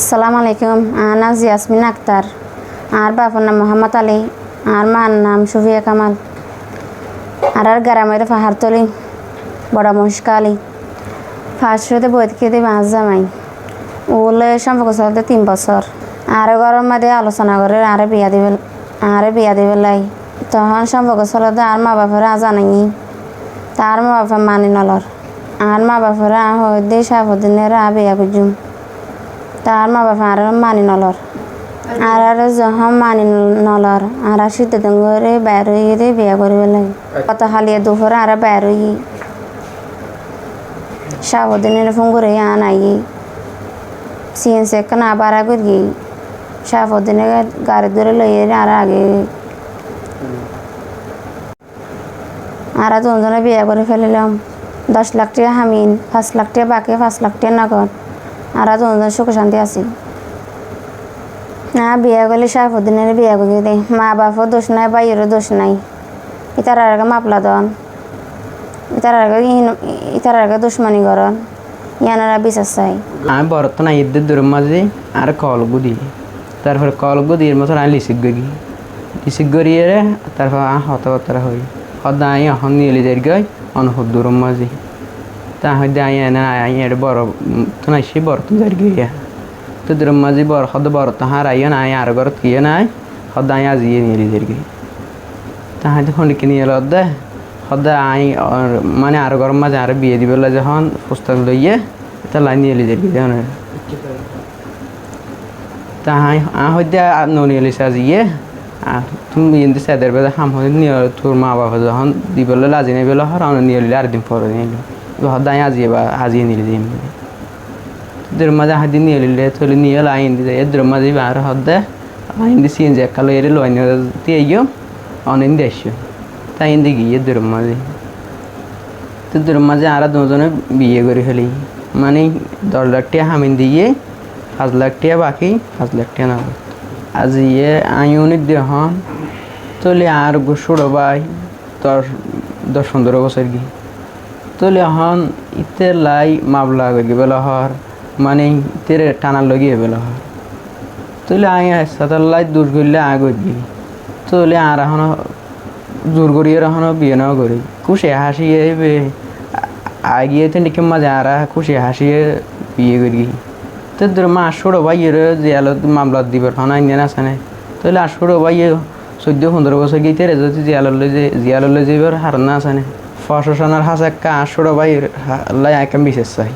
আসসালামু আলাইকুম আর নাম জিয়াসমিন আক্তার, আর বাবার নাম মোহাম্মদ আলী, আর মার নাম সুফিয়া কামাল, আর আর গ্রামের পাহাড়তলি বড় মুশকালি ফার্স্টতে বই খেতে মাছ জামাই। ওলে সম্পর্ক চলতে তিন বছর। আর গরম মাঝে আলোচনা করে আরে বিয়া দিবে, আরে বিয়া দিবে লাই। তখন সম্পর্ক চলতে আর মা বাপের জানাই তার মা বাপা মানি নলর আর মা বাপের হইতে সাবদিনের আ বিয়া করছুম তার মা বাপা আর মানি নলর। আর আর যখন মানি নলর, আর শীত দিন করে বাইর হয়ে বিয়া করিবে লাগে। কত হালিয়ে দুপুরে আর বাইর হয়ে সাবদিনের ফোন করে আনাই সিএনসি একটা না বাড়া করি সাবদিনে গাড়ি ধরে লইয়ে আর আগে আর দুজনে বিয়া করে ফেলিলাম। দশ লাখ টাকা হামিন, পাঁচ লাখ টাকা বাকি, পাঁচ লাখ টাকা নগদ। আর দুজন সুখ শান্তি আছি। না, বিয়া করলে সাফুদ্দিনের বিয়া করে দে মা বাপও দোষ নাই বাইরেরও দোষ নাই। ইতার আগে মাপলা দন ইতার আগে ইতার আগে দুশ্মনী করন ইয়ানারা বিশ্বাস চাই। আমি বর্তমান ঈদের দূরের মাঝে আর কলগুদি তারপরে কলগুদির মতন আমি লিসিক গি লিসিক গড়িয়ে তারপর আ হতবতরা হই। সদা আই এখন নিয়ে গই অনুভব দূরের মাঝে। তা হয়তো আই এনে আই এর বড় তো নাই সে বড় তো যাই গিয়া তো দূরের মাঝে বড় সদ বড় তো হার আইয়া নাই আর ঘর কিয়ে নাই সদা আই আজিয়ে নিয়ে যাই গই তা হয়তো খন্ডিকে নিয়ে এলো দে সদা আই আর- আর ঘর মাঝে আর বিয়ে দিবেলা যখন পুস্তক লইয়ে তা লাইন নিয়ে যাই গই দেখুন তা হাই আ হইতে ননি এলিসা জিয়ে আর তুমি ইন্দি সাদের বেদা হাম হই নিয়ে তোর মা আর দিন পরে নিয়ে হদাই আজিয়ে বা আজিয়ে নিলে তোদের মাঝে হাদি নিয়ে লিলে তোলে নিয়ে লাইন দিতে এদের মাঝে আর হদে লাইন দি সিন যে কালো এর লাইন দিয়ে ইয়ো অনেক দেশ তাই ইন্দি গিয়ে এদের মাঝে তোদের মাঝে আর দুজনে বিয়ে করে ফেলি মানে দশ লাখ টাকা হামিন দিয়ে পাঁচ লাখ টাকা বাকি পাঁচ লাখ টাকা নগদ আজ ইয়ে আইউনিক দেহন চলে আর গোসুড়ো ভাই দশ দশ পনেরো বছর কি চলে হন ইতে লাই মাবলা করি বেলা হর মানে ইতের টানার লগিয়ে বেলা হর। চলে আই সাতার লাই দূর করলে আগ করি চলে আর এখন জোর করি এখন বিয়ে নাও করি খুশি হাসিয়ে আগিয়ে তো নিকে মাঝে আর খুশি হাসিয়ে বিয়ে করি তো ধর মা আসড়ো ভাই এর জিয়ালত মামলা দিবার ফানা ইন্ডিয়ান আছে না তাহলে আসড়ো ভাই চোদ্দ পনেরো বছর গিয়ে তেরে যদি জিয়াললৈ যে জিয়াললৈ যাবার হার না আছে না প্রশাসনের হাসে আসড়ো ভাই লাই আইকাম বিশেষ চাই।